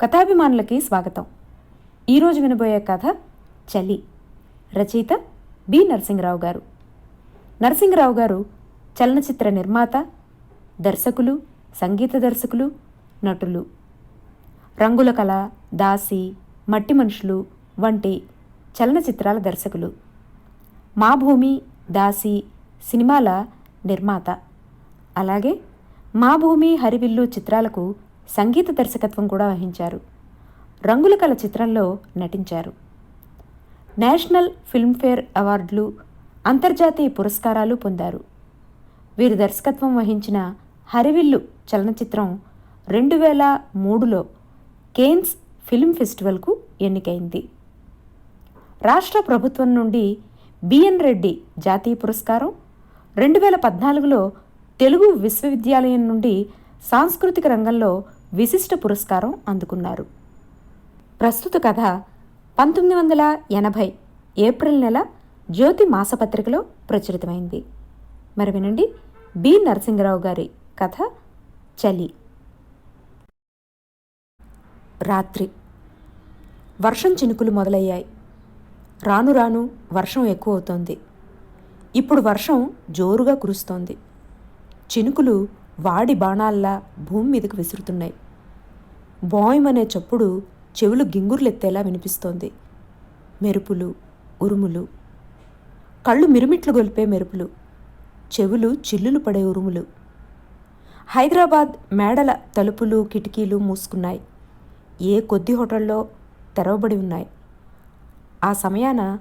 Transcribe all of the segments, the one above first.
కథాభిమానులకి స్వాగతం. ఈరోజు వినబోయే కథ చలి. రచయిత బి. నరసింహరావు గారు. నరసింహరావు గారు చలనచిత్ర నిర్మాత దర్శకులు సంగీత దర్శకులు నటులు. రంగుల కళ దాసి మట్టి మనుషులు వంటి చలనచిత్రాల దర్శకులు. మా భూమి దాసి సినిమాల నిర్మాత. అలాగే మా భూమి హరివిల్లు చిత్రాలకు సంగీత దర్శకత్వం కూడా వహించారు. రంగుల కళ చిత్రంలో నటించారు. నేషనల్ ఫిల్మ్ఫేర్ అవార్డులు అంతర్జాతీయ పురస్కారాలు పొందారు. వీరు దర్శకత్వం వహించిన హరివిల్లు చలనచిత్రం రెండు వేల మూడులో కేన్స్ ఫిల్మ్ ఫెస్టివల్కు ఎన్నికైంది. రాష్ట్ర ప్రభుత్వం నుండి బిఎన్ రెడ్డి జాతీయ పురస్కారం రెండు వేల పద్నాలుగులో తెలుగు విశ్వవిద్యాలయం నుండి సాంస్కృతిక రంగంలో విశిష్ట పురస్కారం అందుకున్నారు. ప్రస్తుత కథ పంతొమ్మిది వందల ఎనభై ఏప్రిల్ నెల జ్యోతి మాసపత్రికలో ప్రచురితమైంది. మరి వినండి బి నరసింహరావు గారి కథ చలి. రాత్రి. వర్షం చినుకులు మొదలయ్యాయి. రాను రాను వర్షం ఎక్కువ అవుతోంది ఇప్పుడు వర్షం జోరుగా కురుస్తోంది. చినుకులు వాడి బాణాల్లా భూమి మీదకు విసురుతున్నాయి. బాయమనే చప్పుడు చెవులు గింగుర్లెత్తేలా వినిపిస్తోంది. మెరుపులు ఉరుములు. కళ్ళు మిరుమిట్లు గొలిపే మెరుపులు. చెవులు చిల్లులు పడే ఉరుములు. హైదరాబాద్ మేడల తలుపులు కిటికీలు మూసుకున్నాయి. ఏ కొద్ది హోటల్లో తెరవబడి ఉన్నాయి. ఆ సమయాన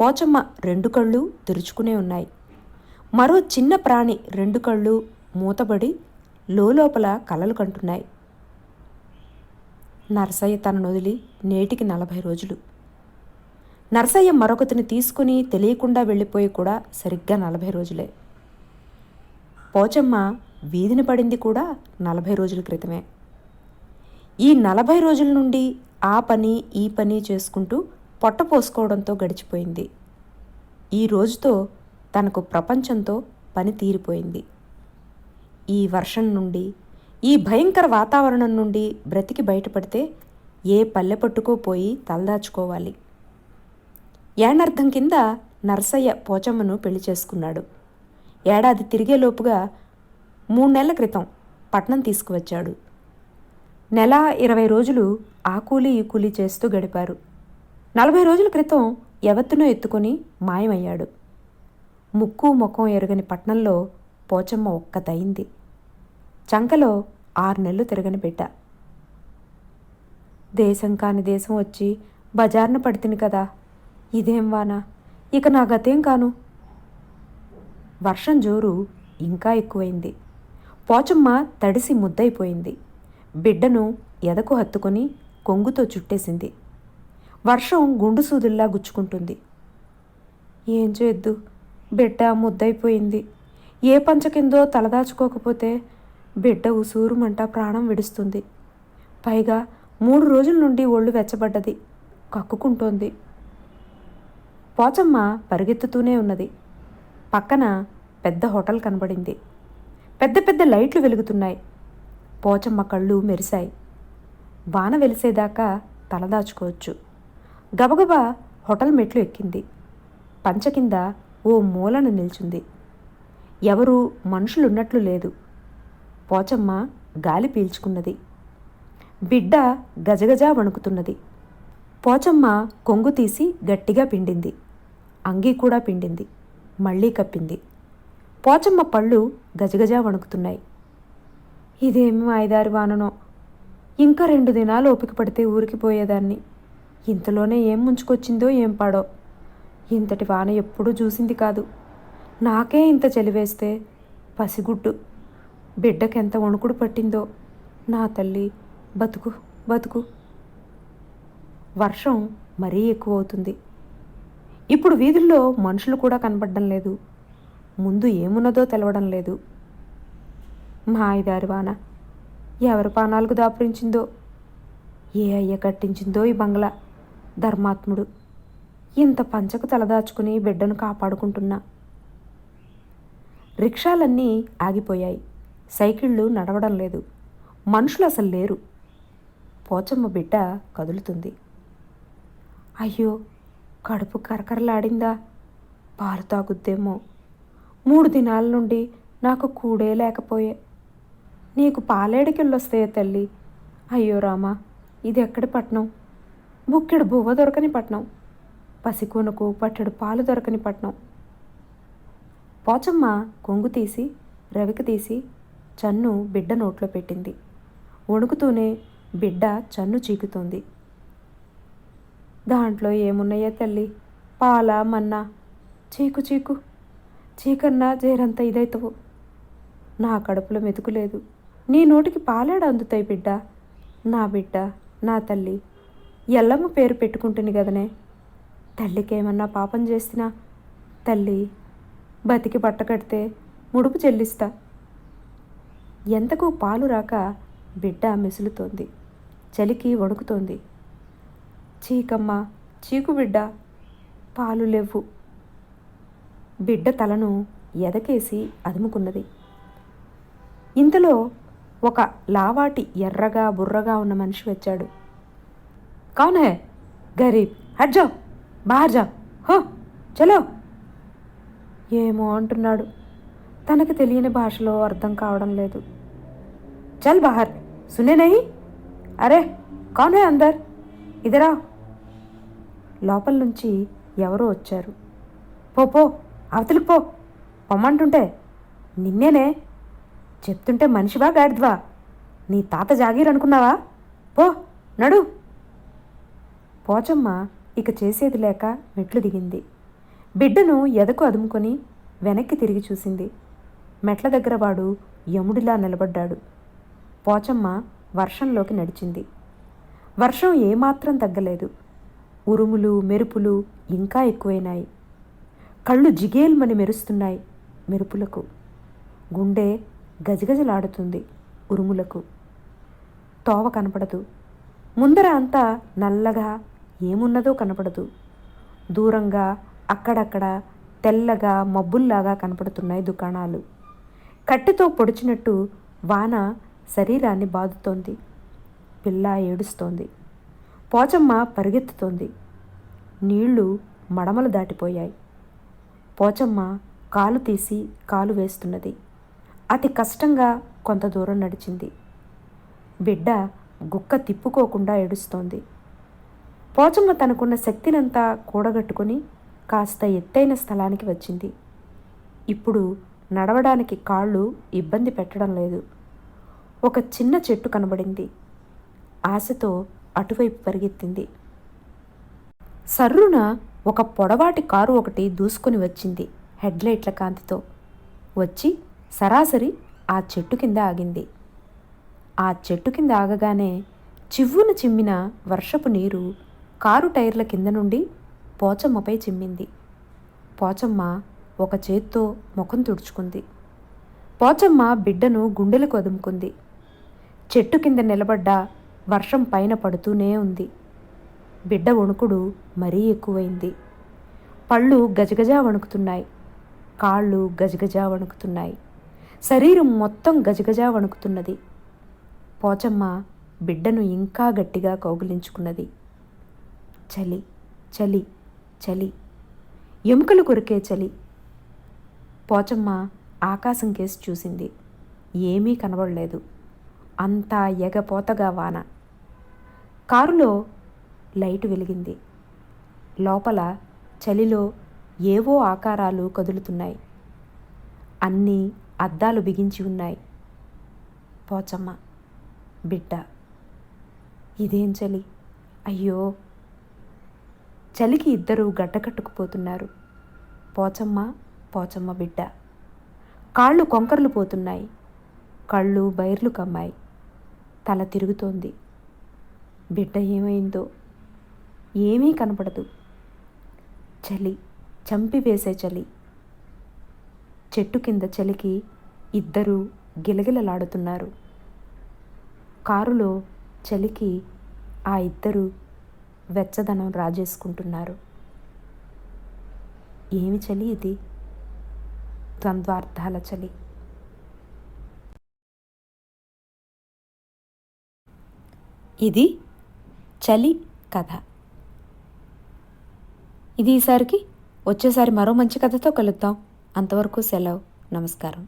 పోచమ్మ రెండు కళ్ళు తెరుచుకునే ఉన్నాయి. మరో చిన్న ప్రాణి రెండు కళ్ళు మూతబడి లోపల కలలు కంటున్నాయి. నరసయ్య తనను వదిలి నేటికి నలభై రోజులు. నరసయ్య మరొకతిని తీసుకుని తెలియకుండా వెళ్ళిపోయి కూడా సరిగ్గా నలభై రోజులే. పోచమ్మ వీధిని పడింది కూడా నలభై రోజుల క్రితమే. ఈ నలభై రోజుల నుండి ఆ పని ఈ పని చేసుకుంటూ పొట్ట పోసుకోవడంతో గడిచిపోయింది. ఈ రోజుతో తనకు ప్రపంచంతో పని తీరిపోయింది. ఈ వర్షం నుండి ఈ భయంకర వాతావరణం నుండి బ్రతికి బయటపడితే ఏ పల్లె పట్టుకోపోయి తలదాచుకోవాలి. ఏనర్థం కింద నర్సయ్య పోచమ్మను పెళ్ళి చేసుకున్నాడు. ఏడాది తిరిగేలోపుగా మూడు నెలల క్రితం పట్నం తీసుకువచ్చాడు. నెల ఇరవై రోజులు ఆ కూలీ ఈ కూలీ చేస్తూ గడిపారు. నలభై రోజుల క్రితం ఎవత్తునో ఎత్తుకొని మాయమయ్యాడు. ముక్కు ముఖం ఎరగని పట్నంలో పోచమ్మ ఒక్కతయింది. చంకలో ఆరు నెలలు తిరగని బిడ్డ. దేశం కాని దేశం వచ్చి బజార్న పడితిని కదా. ఇదేం వానా? ఇక నా గతేం కాను? వర్షం జోరు ఇంకా ఎక్కువైంది. పోచమ్మ తడిసి ముద్దయిపోయింది. బిడ్డను ఎదకు హత్తుకొని కొంగుతో చుట్టేసింది. వర్షం గుండు సూదుల్లా గుచ్చుకుంటుంది. ఏం చేద్దు? బిడ్డ ముద్దయిపోయింది. ఏ పంచ కిందో తలదాచుకోకపోతే బిడ్డ ఉసూరుమంట ప్రాణం విడుస్తుంది. పైగా మూడు రోజుల నుండి ఒళ్ళు వెచ్చబడ్డది. కక్కుకుంటోంది. పోచమ్మ పరిగెత్తుతూనే ఉన్నది. పక్కన పెద్ద హోటల్ కనబడింది. పెద్ద పెద్ద లైట్లు వెలుగుతున్నాయి. పోచమ్మ కళ్ళు మెరిశాయి. వాన వెలిసేదాకా తలదాచుకోవచ్చు గబగబా హోటల్ మెట్లు ఎక్కింది. పంచ కింద ఓ మూలన నిల్చుంది. ఎవరూ మనుషులున్నట్లు లేదు. పోచమ్మ గాలి పీల్చుకున్నది. బిడ్డ గజగజా వణుకుతున్నది. పోచమ్మ కొంగు తీసి గట్టిగా పిండింది. అంగీ కూడా పిండింది. మళ్ళీ కప్పింది. పోచమ్మ పళ్ళు గజగజా వణుకుతున్నాయి. ఇదేమి ఐదారు వాననో? ఇంకా రెండు దినాలు ఓపిక పడితే ఊరికి పోయేదాన్ని. ఇంతలోనే ఏం ముంచుకొచ్చిందో ఏం పాడో? ఇంతటి వాన ఎప్పుడూ చూసింది కాదు. నాకే ఇంత చలివేస్తే పసిగుడ్డు. బిడ్డకెంత వణుకుడు పట్టిందో నా తల్లి బతుకు బతుకు. వర్షం మరీ ఎక్కువ అవుతుంది ఇప్పుడు వీధుల్లో మనుషులు కూడా కనబడడం లేదు. ముందు ఏమున్నదో తెలవడం లేదు. మా వాన ఎవరి పానాలకు దాపురించిందో ఏ అయ్య కట్టించిందో ఈ బంగ్లా. ధర్మాత్ముడు ఇంత పంచకు తలదాచుకుని బిడ్డను కాపాడుకుంటున్నా. రిక్షాలన్నీ ఆగిపోయాయి. సైకిళ్ళు నడవడం లేదు. మనుషులు అసలు లేరు. పోచమ్మ బిడ్డ కదులుతుంది. అయ్యో కడుపు కరకరలాడిందా? పాలు తాగుద్దేమో. మూడు దినాల నుండి నాకు కూడే లేకపోయే. నీకు పాలేడికెళ్ళొస్తాయే తల్లి. అయ్యో రామా ఇది ఎక్కడి పట్నం? బుక్కెడు బువ్వ దొరకని పట్నం. పసికొనుకు పట్టెడు పాలు దొరకని పట్నం. పోచమ్మ కొంగు తీసి రవికి తీసి చన్ను బిడ్డ నోట్లో పెట్టింది. వణుకుతూనే బిడ్డ చన్ను చీకుతోంది. దాంట్లో ఏమున్నాయో తల్లి? పాల మన్నా. చీకు చీకు. చీకన్నా జేరంత ఇదైతవు. నా కడుపులో మెతుకులేదు నీ నోటికి పాలేడ అందుతాయి బిడ్డ? నా బిడ్డ నా తల్లి. ఎల్లమ్మ పేరు పెట్టుకుంటుంది కదనే తల్లికేమన్నా పాపం చేసినా తల్లి బతికి బట్ట కడితే ముడుపు చెల్లిస్తా. ఎంతకు పాలు రాక బిడ్డ మెసులుతోంది. చలికి వణుకుతోంది. చీకమ్మ చీకు బిడ్డ పాలు లేవు. బిడ్డ తలను ఎదకేసి అదుముకున్నది. ఇంతలో ఒక లావాటి ఎర్రగా బుర్రగా ఉన్న మనిషి వచ్చాడు. కౌన్ హే గరీబ్ హట్ జావ్ బాహర్ జావ్ హో చలో. ఏమో అంటున్నాడు. తనకు తెలియని భాషలో అర్థం కావడం లేదు. చల్ బాహర్ సునే నహి? అరే కౌన్ హే అందర్? ఇదరా? లోపల నుంచి ఎవరో వచ్చారు. పో పో అవతలికి పో పొమ్మంటుంటే నిన్నేనే? చెప్తుంటే మనిషివా గాడిద్వా? నీ తాత జాగీర్ అనుకున్నావా? పో నడు. పోచమ్మ ఇక చేసేది లేక మెట్లు దిగింది. బిడ్డను ఎదకు అదుముకొని వెనక్కి తిరిగి చూసింది. మెట్ల దగ్గర వాడు యముడిలా నిలబడ్డాడు. పోచమ్మ వర్షంలోకి నడిచింది. వర్షం ఏమాత్రం తగ్గలేదు. ఉరుములు మెరుపులు ఇంకా ఎక్కువైనాయి. కళ్ళు జిగేల్మని మెరుస్తున్నాయి మెరుపులకు. గుండె గజగజలాడుతుంది ఉరుములకు. తోవ కనపడదు. ముందర అంతా నల్లగా ఏమున్నదో కనపడదు. దూరంగా అక్కడక్కడ తెల్లగా మబ్బుల్లాగా కనపడుతున్నాయి దుకాణాలు. కట్టెతో పొడిచినట్టు వాన శరీరాన్ని బాదుతోంది. పిల్ల ఏడుస్తోంది. పోచమ్మ పరిగెత్తుతోంది. నీళ్ళు మడమలు దాటిపోయాయి. పోచమ్మ కాలు తీసి కాలు వేస్తున్నది. అతి కష్టంగా కొంత దూరం నడిచింది. బిడ్డ గుక్క తిప్పుకోకుండా ఏడుస్తోంది. పోచమ్మ తనకున్న శక్తినంతా కూడగట్టుకుని కాస్త ఎత్తైన స్థలానికి వచ్చింది. ఇప్పుడు నడవడానికి కాళ్ళు ఇబ్బంది పెట్టడం లేదు. ఒక చిన్న చెట్టు కనబడింది. ఆశతో అటువైపు పరిగెత్తింది. సర్రున ఒక పొడవాటి కారు ఒకటి దూసుకొని వచ్చింది హెడ్లైట్ల కాంతితో. వచ్చి సరాసరి ఆ చెట్టు కింద ఆగింది. ఆ చెట్టు కింద ఆగగానే చివ్వున చిమ్మిన వర్షపు నీరు కారు టైర్ల కింద నుండి పోచమ్మపై చిమ్మింది. పోచమ్మ ఒక చేత్తో ముఖం తుడుచుకుంది. పోచమ్మ బిడ్డను గుండెలకు అదుముకుంది. చెట్టు కింద నిలబడ్డ వర్షం పైన పడుతూనే ఉంది. బిడ్డ వణుకుడు మరీ ఎక్కువైంది. పళ్ళు గజగజా వణుకుతున్నాయి. కాళ్ళు గజగజా వణుకుతున్నాయి. శరీరం మొత్తం గజగజా వణుకుతున్నది. పోచమ్మ బిడ్డను ఇంకా గట్టిగా కౌగిలించుకున్నది. చలి చలి చలి. ఎముకలు కొరికే చలి. పోచమ్మ ఆకాశం కేసి చూసింది. ఏమీ కనబడలేదు. అంతా ఎగపోతగా వాన. కారులో లైట్ వెలిగింది. లోపల చలిలో ఏవో ఆకారాలు కదులుతున్నాయి. అన్నీ అద్దాలు బిగించి ఉన్నాయి. పోచమ్మ బిడ్డ ఇదేం చలి? అయ్యో! చలికి ఇద్దరు గడ్డకట్టుకుపోతున్నారు. పోచమ్మ పోచమ్మ బిడ్డ. కాళ్ళు కొంకర్లు పోతున్నాయి. కళ్ళు బైర్లు కమ్మాయి. తల తిరుగుతోంది. బిడ్డ ఏమైందో ఏమీ కనపడదు. చలి చంపివేసే చలి. చెట్టు కింద చలికి ఇద్దరూ గిలగిలలాడుతున్నారు. కారులో చలికి ఆ ఇద్దరు వెచ్చదనం రాజేసుకుంటున్నారు. ఏమి చలి ఇది? ద్వంద్వార్థాల చలి ఇది చలి కథ ఇది ఈసారికి వచ్చేసారి మరో మంచి కథతో కలుద్దాం అంతవరకు సెలవు నమస్కారం